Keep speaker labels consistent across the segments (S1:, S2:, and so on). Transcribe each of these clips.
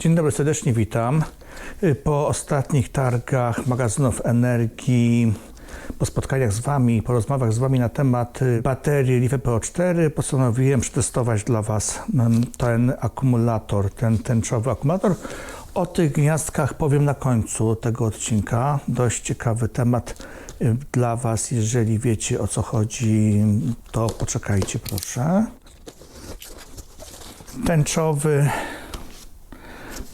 S1: Dzień dobry, serdecznie witam. Y, Po ostatnich targach magazynów energii, po spotkaniach z Wami, po rozmowach z Wami na temat y, baterii LiFe PO4 postanowiłem przetestować dla Was mm, ten akumulator, ten tęczowy akumulator. O tych gniazdkach powiem na końcu tego odcinka. Dość ciekawy temat y, dla Was. Jeżeli wiecie o co chodzi, to poczekajcie proszę. Tęczowy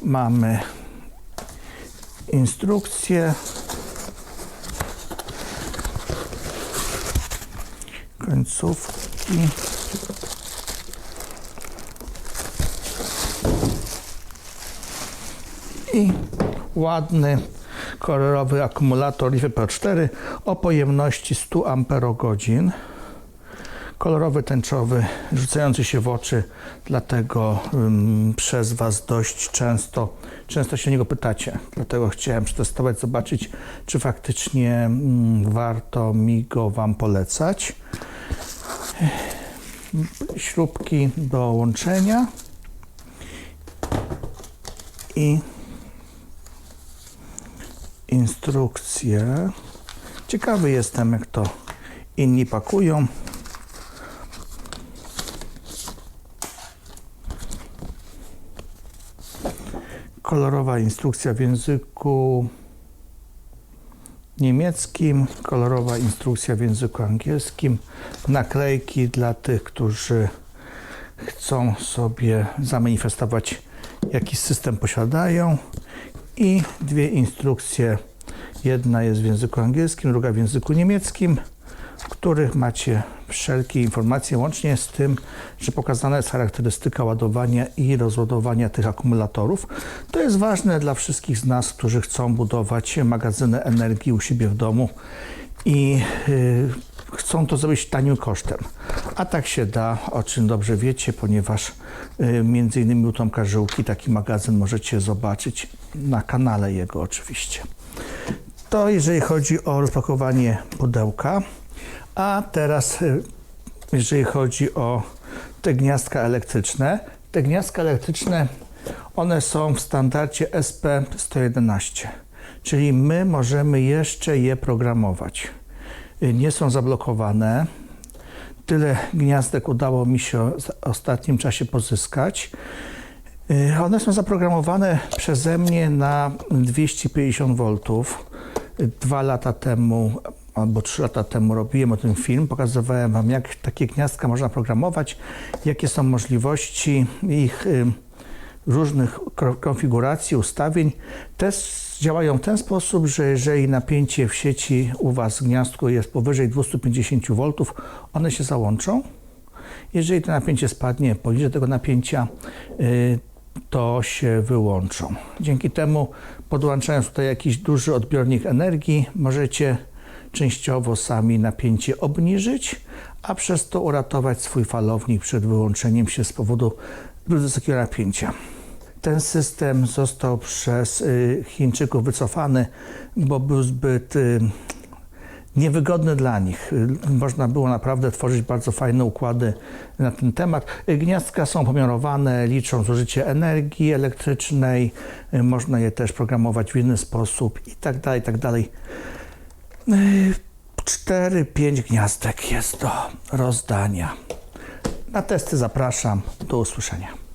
S1: mamy instrukcję. Końcówki. I ładny kolorowy akumulator LiFe P4 o pojemności 100 Ah kolorowy, tęczowy, rzucający się w oczy, dlatego przez Was dość często, często się o niego pytacie. Dlatego chciałem przetestować, zobaczyć, czy faktycznie warto mi go Wam polecać. Śrubki do łączenia i instrukcje. Ciekawy jestem, jak to inni pakują. Kolorowa instrukcja w języku niemieckim, kolorowa instrukcja w języku angielskim, naklejki dla tych, którzy chcą sobie zamanifestować jakiś system posiadają i dwie instrukcje. Jedna jest w języku angielskim, druga w języku niemieckim, których macie wszelkie informacje, łącznie z tym, że pokazana jest charakterystyka ładowania i rozładowania tych akumulatorów. To jest ważne dla wszystkich z nas, którzy chcą budować magazyny energii u siebie w domu i yy, chcą to zrobić tanim kosztem. A tak się da, o czym dobrze wiecie, ponieważ yy, między innymi u Tomka Żyłki taki magazyn możecie zobaczyć na kanale jego oczywiście. To jeżeli chodzi o rozpakowanie pudełka. A teraz, y, jeżeli chodzi o te gniazdka elektryczne, te gniazdka elektryczne, one są w standardzie SP111, czyli my możemy jeszcze je programować. Y, Nie są zablokowane. Tyle gniazdek udało mi się w ostatnim czasie pozyskać. Y, One są zaprogramowane przeze mnie na 250 V. Dwa lata temu albo trzy lata temu robiłem o tym film, pokazywałem Wam, jak takie gniazdka można programować, jakie są możliwości ich y, różnych ko- konfiguracji, ustawień. Te działają w ten sposób, że jeżeli napięcie w sieci u Was w gniazdku jest powyżej 250 V, one się załączą. Jeżeli to napięcie spadnie poniżej tego napięcia, y, to się wyłączą. Dzięki temu, podłączając tutaj jakiś duży odbiornik energii, możecie częściowo sami napięcie obniżyć, a przez to uratować swój falownik przed wyłączeniem się z powodu zbyt wysokiego napięcia. Ten system został przez y, Chińczyków wycofany, bo był zbyt y, niewygodny dla nich. Można było naprawdę tworzyć bardzo fajne układy na ten temat. Gniazdka są pomiarowane, liczą zużycie energii elektrycznej, y, można je też programować w inny sposób i tak dalej, tak dalej. 4-5 gniazdek jest do rozdania. Na testy zapraszam. Do usłyszenia.